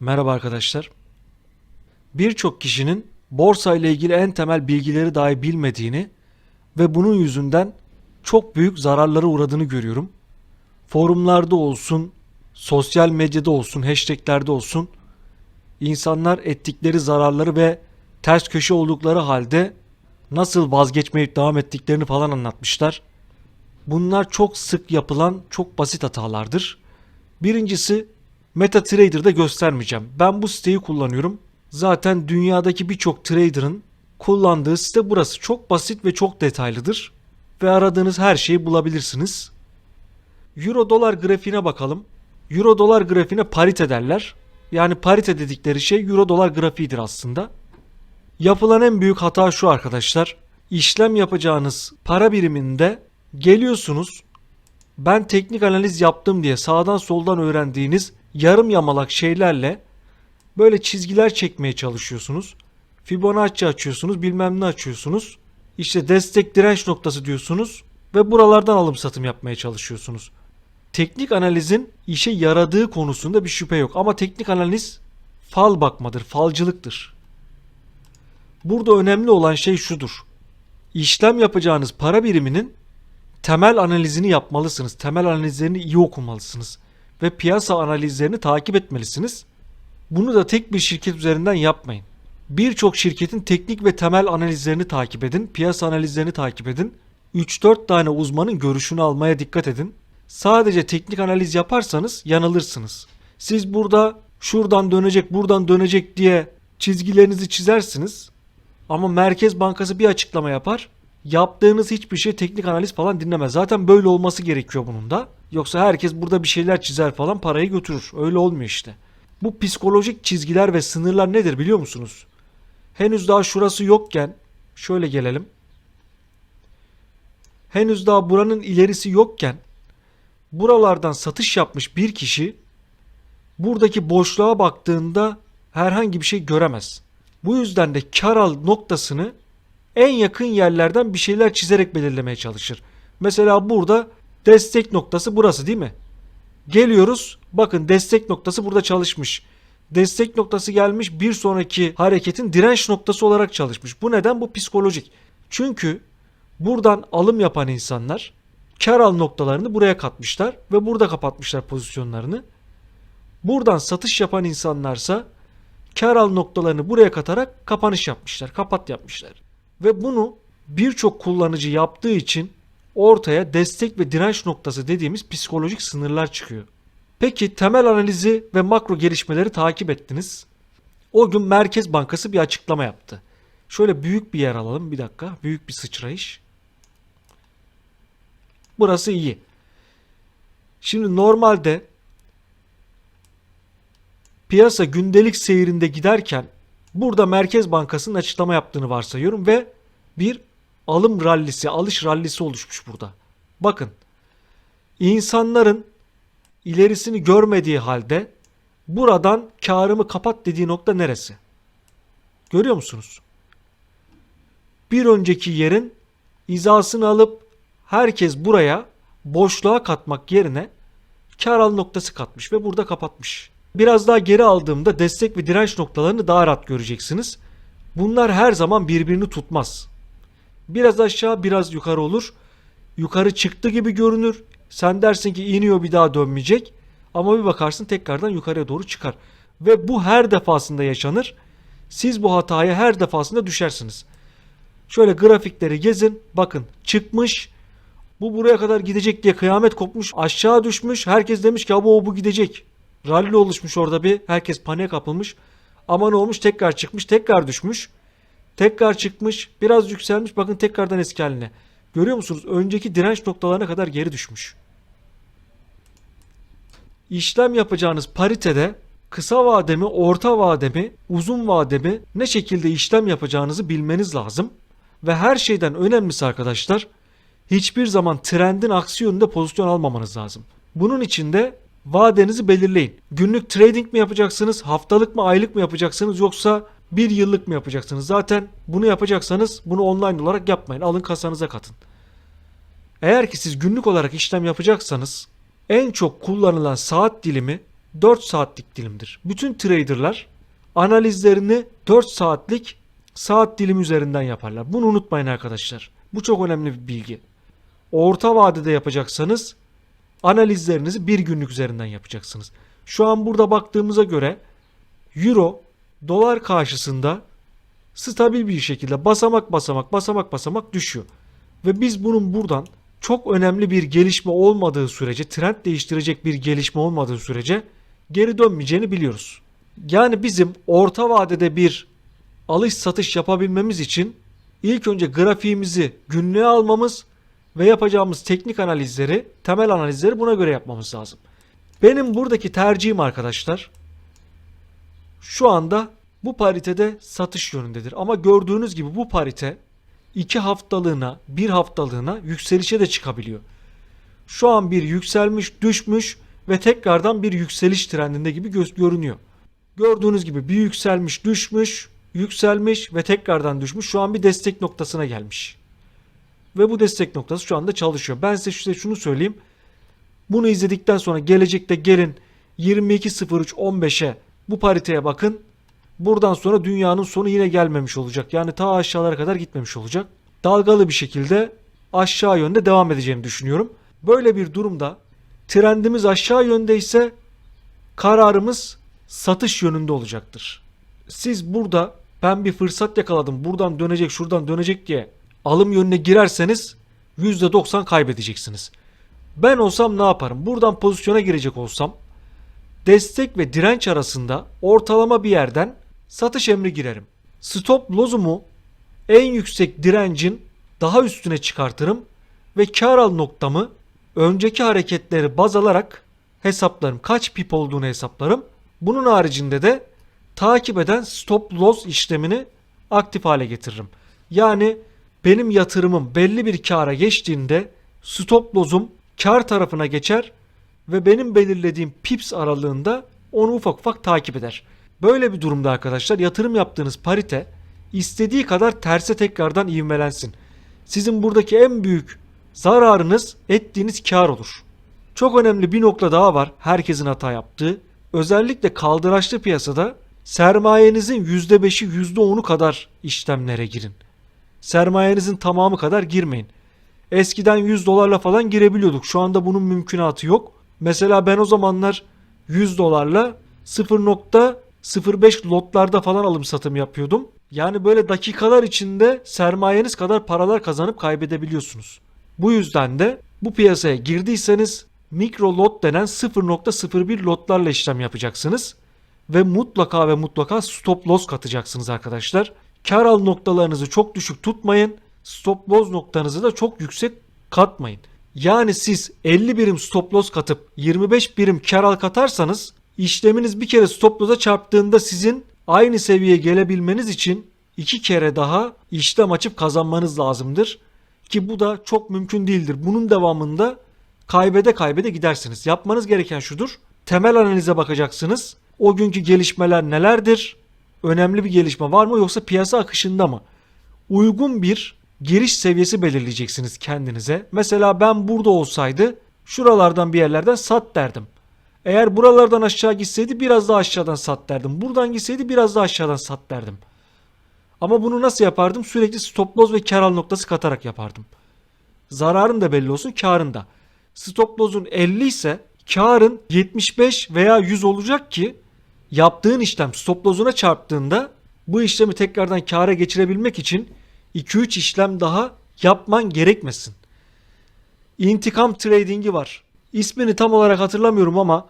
Merhaba arkadaşlar. Birçok kişinin borsa ile ilgili en temel bilgileri dahi bilmediğini ve bunun yüzünden çok büyük zararlara uğradığını görüyorum. Forumlarda olsun, sosyal medyada olsun, hashtaglerde olsun insanlar ettikleri zararları ve ters köşe oldukları halde nasıl vazgeçmeyip devam ettiklerini falan anlatmışlar. Bunlar çok sık yapılan çok basit hatalardır. Birincisi MetaTrader'da göstermeyeceğim. Ben bu siteyi kullanıyorum. Zaten dünyadaki birçok trader'ın kullandığı site burası. Çok basit ve çok detaylıdır. Ve aradığınız her şeyi bulabilirsiniz. Euro dolar grafiğine bakalım. Euro dolar grafiğine parite derler. Yani parite dedikleri şey Euro dolar grafiğidir aslında. Yapılan en büyük hata şu arkadaşlar. İşlem yapacağınız para biriminde geliyorsunuz. Ben teknik analiz yaptım diye sağdan soldan öğrendiğiniz yarım yamalak şeylerle böyle çizgiler çekmeye çalışıyorsunuz. Fibonacci açıyorsunuz, bilmem ne açıyorsunuz. İşte destek direnç noktası diyorsunuz ve buralardan alım satım yapmaya çalışıyorsunuz. Teknik analizin işe yaradığı konusunda bir şüphe yok ama teknik analiz fal bakmadır, falcılıktır. Burada önemli olan şey şudur. İşlem yapacağınız para biriminin temel analizini yapmalısınız. Temel analizlerini iyi okumalısınız ve piyasa analizlerini takip etmelisiniz. Bunu da tek bir şirket üzerinden yapmayın. Birçok şirketin teknik ve temel analizlerini takip edin, piyasa analizlerini takip edin. 3-4 tane uzmanın görüşünü almaya dikkat edin. Sadece teknik analiz yaparsanız yanılırsınız. Siz burada şuradan dönecek, buradan dönecek diye çizgilerinizi çizersiniz. Ama Merkez Bankası bir açıklama yapar. Yaptığınız hiçbir şey teknik analiz falan dinlemez. Zaten böyle olması gerekiyor bunun da. Yoksa herkes burada bir şeyler çizer falan parayı götürür. Öyle olmuyor işte. Bu psikolojik çizgiler ve sınırlar nedir biliyor musunuz? Henüz daha şurası yokken şöyle gelelim. Henüz daha buranın ilerisi yokken buralardan satış yapmış bir kişi buradaki boşluğa baktığında herhangi bir şey göremez. Bu yüzden de kar al noktasını en yakın yerlerden bir şeyler çizerek belirlemeye çalışır. Mesela burada destek noktası burası değil mi? Geliyoruz. Bakın destek noktası burada çalışmış. Destek noktası gelmiş bir sonraki hareketin direnç noktası olarak çalışmış. Bu neden? Bu psikolojik. Çünkü buradan alım yapan insanlar kar al noktalarını buraya katmışlar ve burada kapatmışlar pozisyonlarını. Buradan satış yapan insanlarsa kar al noktalarını buraya katarak kapanış yapmışlar. Kapat yapmışlar. Ve bunu birçok kullanıcı yaptığı için ortaya destek ve direnç noktası dediğimiz psikolojik sınırlar çıkıyor. Peki temel analizi ve makro gelişmeleri takip ettiniz. O gün Merkez Bankası bir açıklama yaptı. Şöyle büyük bir yer alalım bir dakika. Büyük bir sıçrayış. Burası iyi. Şimdi normalde piyasa gündelik seyrinde giderken burada Merkez Bankası'nın açıklama yaptığını varsayıyorum ve bir alım rallisi, alış rallisi oluşmuş burada. Bakın. insanların ilerisini görmediği halde buradan karımı kapat dediği nokta neresi? Görüyor musunuz? Bir önceki yerin izasını alıp herkes buraya boşluğa katmak yerine kar al noktası katmış ve burada kapatmış. Biraz daha geri aldığımda destek ve direnç noktalarını daha rahat göreceksiniz. Bunlar her zaman birbirini tutmaz. Biraz aşağı biraz yukarı olur. Yukarı çıktı gibi görünür. Sen dersin ki iniyor bir daha dönmeyecek. Ama bir bakarsın tekrardan yukarıya doğru çıkar. Ve bu her defasında yaşanır. Siz bu hataya her defasında düşersiniz. Şöyle grafikleri gezin. Bakın çıkmış. Bu buraya kadar gidecek diye kıyamet kopmuş. Aşağı düşmüş. Herkes demiş ki bu bu gidecek. Rally oluşmuş orada bir. Herkes paniğe kapılmış. Ama ne olmuş? Tekrar çıkmış. Tekrar düşmüş. Tekrar çıkmış. Biraz yükselmiş. Bakın tekrardan eski haline. Görüyor musunuz? Önceki direnç noktalarına kadar geri düşmüş. İşlem yapacağınız paritede kısa vademi, orta vademi, uzun vademi ne şekilde işlem yapacağınızı bilmeniz lazım. Ve her şeyden önemlisi arkadaşlar hiçbir zaman trendin aksi yönünde pozisyon almamanız lazım. Bunun için de vadenizi belirleyin. Günlük trading mi yapacaksınız, haftalık mı, aylık mı yapacaksınız yoksa bir yıllık mı yapacaksınız? Zaten bunu yapacaksanız bunu online olarak yapmayın. Alın kasanıza katın. Eğer ki siz günlük olarak işlem yapacaksanız en çok kullanılan saat dilimi 4 saatlik dilimdir. Bütün traderlar analizlerini 4 saatlik saat dilimi üzerinden yaparlar. Bunu unutmayın arkadaşlar. Bu çok önemli bir bilgi. Orta vadede yapacaksanız analizlerinizi bir günlük üzerinden yapacaksınız. Şu an burada baktığımıza göre Euro dolar karşısında stabil bir şekilde basamak basamak basamak basamak düşüyor. Ve biz bunun buradan çok önemli bir gelişme olmadığı sürece, trend değiştirecek bir gelişme olmadığı sürece geri dönmeyeceğini biliyoruz. Yani bizim orta vadede bir alış satış yapabilmemiz için ilk önce grafiğimizi günlüğe almamız ve yapacağımız teknik analizleri, temel analizleri buna göre yapmamız lazım. Benim buradaki tercihim arkadaşlar şu anda bu paritede satış yönündedir. Ama gördüğünüz gibi bu parite 2 haftalığına, 1 haftalığına yükselişe de çıkabiliyor. Şu an bir yükselmiş, düşmüş ve tekrardan bir yükseliş trendinde gibi göz görünüyor. Gördüğünüz gibi bir yükselmiş, düşmüş, yükselmiş ve tekrardan düşmüş. Şu an bir destek noktasına gelmiş. Ve bu destek noktası şu anda çalışıyor. Ben size şunu söyleyeyim. Bunu izledikten sonra gelecekte gelin 22.03.15'e bu pariteye bakın. Buradan sonra dünyanın sonu yine gelmemiş olacak. Yani ta aşağılara kadar gitmemiş olacak. Dalgalı bir şekilde aşağı yönde devam edeceğini düşünüyorum. Böyle bir durumda trendimiz aşağı yönde ise kararımız satış yönünde olacaktır. Siz burada ben bir fırsat yakaladım buradan dönecek şuradan dönecek diye alım yönüne girerseniz %90 kaybedeceksiniz. Ben olsam ne yaparım? Buradan pozisyona girecek olsam destek ve direnç arasında ortalama bir yerden satış emri girerim. Stop loss'umu en yüksek direncin daha üstüne çıkartırım ve kar al noktamı önceki hareketleri baz alarak hesaplarım. Kaç pip olduğunu hesaplarım. Bunun haricinde de takip eden stop loss işlemini aktif hale getiririm. Yani benim yatırımım belli bir kara geçtiğinde stop loss'um kar tarafına geçer ve benim belirlediğim pips aralığında onu ufak ufak takip eder. Böyle bir durumda arkadaşlar yatırım yaptığınız parite istediği kadar terse tekrardan ivmelensin. Sizin buradaki en büyük zararınız ettiğiniz kar olur. Çok önemli bir nokta daha var herkesin hata yaptığı. Özellikle kaldıraçlı piyasada sermayenizin %5'i %10'u kadar işlemlere girin. Sermayenizin tamamı kadar girmeyin. Eskiden 100 dolarla falan girebiliyorduk. Şu anda bunun mümkünatı yok. Mesela ben o zamanlar 100 dolarla 0.05 lotlarda falan alım satım yapıyordum. Yani böyle dakikalar içinde sermayeniz kadar paralar kazanıp kaybedebiliyorsunuz. Bu yüzden de bu piyasaya girdiyseniz mikro lot denen 0.01 lotlarla işlem yapacaksınız. Ve mutlaka ve mutlaka stop loss katacaksınız arkadaşlar. Kar al noktalarınızı çok düşük tutmayın. Stop loss noktanızı da çok yüksek katmayın. Yani siz 50 birim stop loss katıp 25 birim kar al katarsanız işleminiz bir kere stop loss'a çarptığında sizin aynı seviyeye gelebilmeniz için iki kere daha işlem açıp kazanmanız lazımdır. Ki bu da çok mümkün değildir. Bunun devamında kaybede kaybede gidersiniz. Yapmanız gereken şudur. Temel analize bakacaksınız. O günkü gelişmeler nelerdir? Önemli bir gelişme var mı yoksa piyasa akışında mı? Uygun bir giriş seviyesi belirleyeceksiniz kendinize. Mesela ben burada olsaydı şuralardan bir yerlerden sat derdim. Eğer buralardan aşağı gitseydi biraz daha aşağıdan sat derdim. Buradan gitseydi biraz daha aşağıdan sat derdim. Ama bunu nasıl yapardım? Sürekli stop loss ve kar al noktası katarak yapardım. Zararın da belli olsun, karın da. Stop loss'un 50 ise karın 75 veya 100 olacak ki yaptığın işlem stop loss'una çarptığında bu işlemi tekrardan kâra geçirebilmek için 2-3 işlem daha yapman gerekmesin. İntikam trading'i var. İsmini tam olarak hatırlamıyorum ama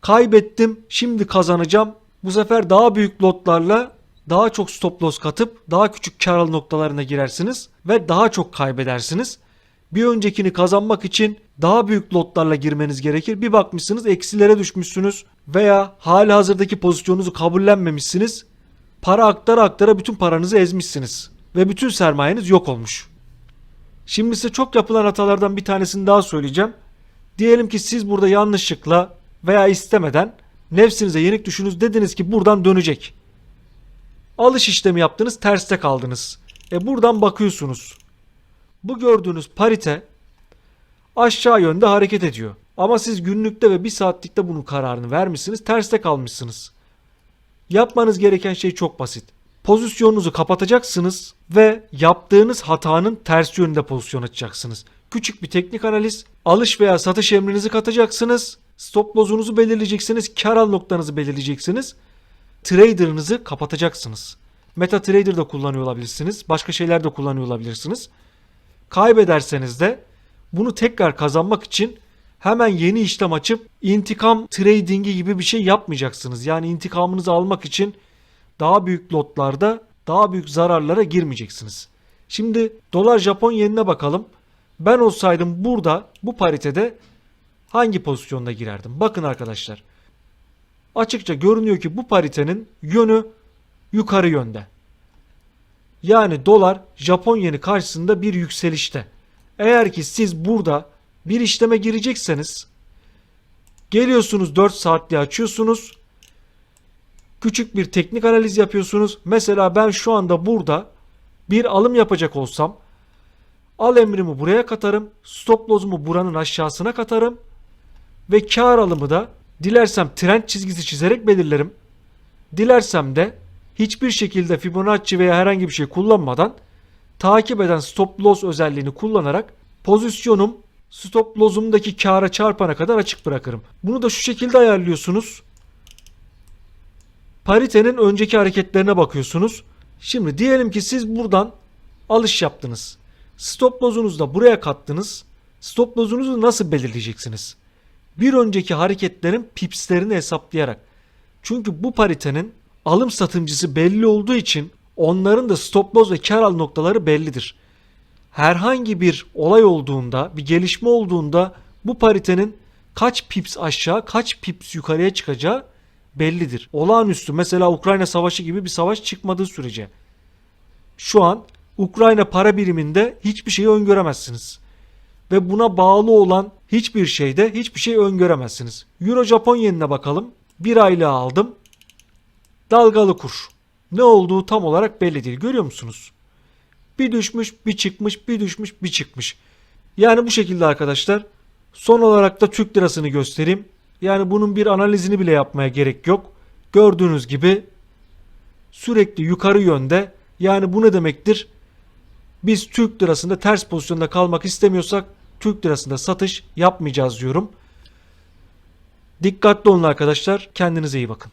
kaybettim şimdi kazanacağım. Bu sefer daha büyük lotlarla daha çok stop loss katıp daha küçük kar al noktalarına girersiniz ve daha çok kaybedersiniz. Bir öncekini kazanmak için daha büyük lotlarla girmeniz gerekir. Bir bakmışsınız eksilere düşmüşsünüz veya hali hazırdaki pozisyonunuzu kabullenmemişsiniz. Para aktara aktara bütün paranızı ezmişsiniz ve bütün sermayeniz yok olmuş. Şimdi size çok yapılan hatalardan bir tanesini daha söyleyeceğim. Diyelim ki siz burada yanlışlıkla veya istemeden nefsinize yenik düşünüz dediniz ki buradan dönecek. Alış işlemi yaptınız terste kaldınız. E buradan bakıyorsunuz. Bu gördüğünüz parite aşağı yönde hareket ediyor. Ama siz günlükte ve bir saatlikte bunun kararını vermişsiniz. Terste kalmışsınız. Yapmanız gereken şey çok basit. Pozisyonunuzu kapatacaksınız ve yaptığınız hatanın ters yönünde pozisyon açacaksınız. Küçük bir teknik analiz, alış veya satış emrinizi katacaksınız. Stop loss'unuzu belirleyeceksiniz, kar al noktanızı belirleyeceksiniz. Trader'ınızı kapatacaksınız. MetaTrader'da kullanıyor olabilirsiniz. Başka şeyler de kullanıyor olabilirsiniz. Kaybederseniz de bunu tekrar kazanmak için hemen yeni işlem açıp intikam trading'i gibi bir şey yapmayacaksınız. Yani intikamınızı almak için daha büyük lotlarda daha büyük zararlara girmeyeceksiniz. Şimdi dolar Japon yenine bakalım. Ben olsaydım burada bu paritede hangi pozisyonda girerdim? Bakın arkadaşlar. Açıkça görünüyor ki bu paritenin yönü yukarı yönde. Yani dolar Japon yeni karşısında bir yükselişte. Eğer ki siz burada bir işleme girecekseniz geliyorsunuz 4 saatliği açıyorsunuz. Küçük bir teknik analiz yapıyorsunuz. Mesela ben şu anda burada bir alım yapacak olsam al emrimi buraya katarım. Stop loss'umu buranın aşağısına katarım. Ve kar alımı da dilersem trend çizgisi çizerek belirlerim. Dilersem de hiçbir şekilde Fibonacci veya herhangi bir şey kullanmadan takip eden stop loss özelliğini kullanarak pozisyonum stop loss'umdaki kâra çarpana kadar açık bırakırım. Bunu da şu şekilde ayarlıyorsunuz. Paritenin önceki hareketlerine bakıyorsunuz. Şimdi diyelim ki siz buradan alış yaptınız. Stop loss'unuzu da buraya kattınız. Stop loss'unuzu nasıl belirleyeceksiniz? Bir önceki hareketlerin pipslerini hesaplayarak. Çünkü bu paritenin alım satımcısı belli olduğu için onların da stop loss ve kar al noktaları bellidir. Herhangi bir olay olduğunda, bir gelişme olduğunda bu paritenin kaç pips aşağı, kaç pips yukarıya çıkacağı bellidir. Olağanüstü mesela Ukrayna savaşı gibi bir savaş çıkmadığı sürece. Şu an Ukrayna para biriminde hiçbir şeyi öngöremezsiniz. Ve buna bağlı olan hiçbir şeyde hiçbir şey öngöremezsiniz. Euro Japon yenine bakalım. Bir aylığı aldım. Dalgalı kur. Ne olduğu tam olarak belli değil. Görüyor musunuz? Bir düşmüş, bir çıkmış, bir düşmüş, bir çıkmış. Yani bu şekilde arkadaşlar. Son olarak da Türk lirasını göstereyim. Yani bunun bir analizini bile yapmaya gerek yok. Gördüğünüz gibi sürekli yukarı yönde. Yani bu ne demektir? Biz Türk lirasında ters pozisyonda kalmak istemiyorsak Türk lirasında satış yapmayacağız diyorum. Dikkatli olun arkadaşlar. Kendinize iyi bakın.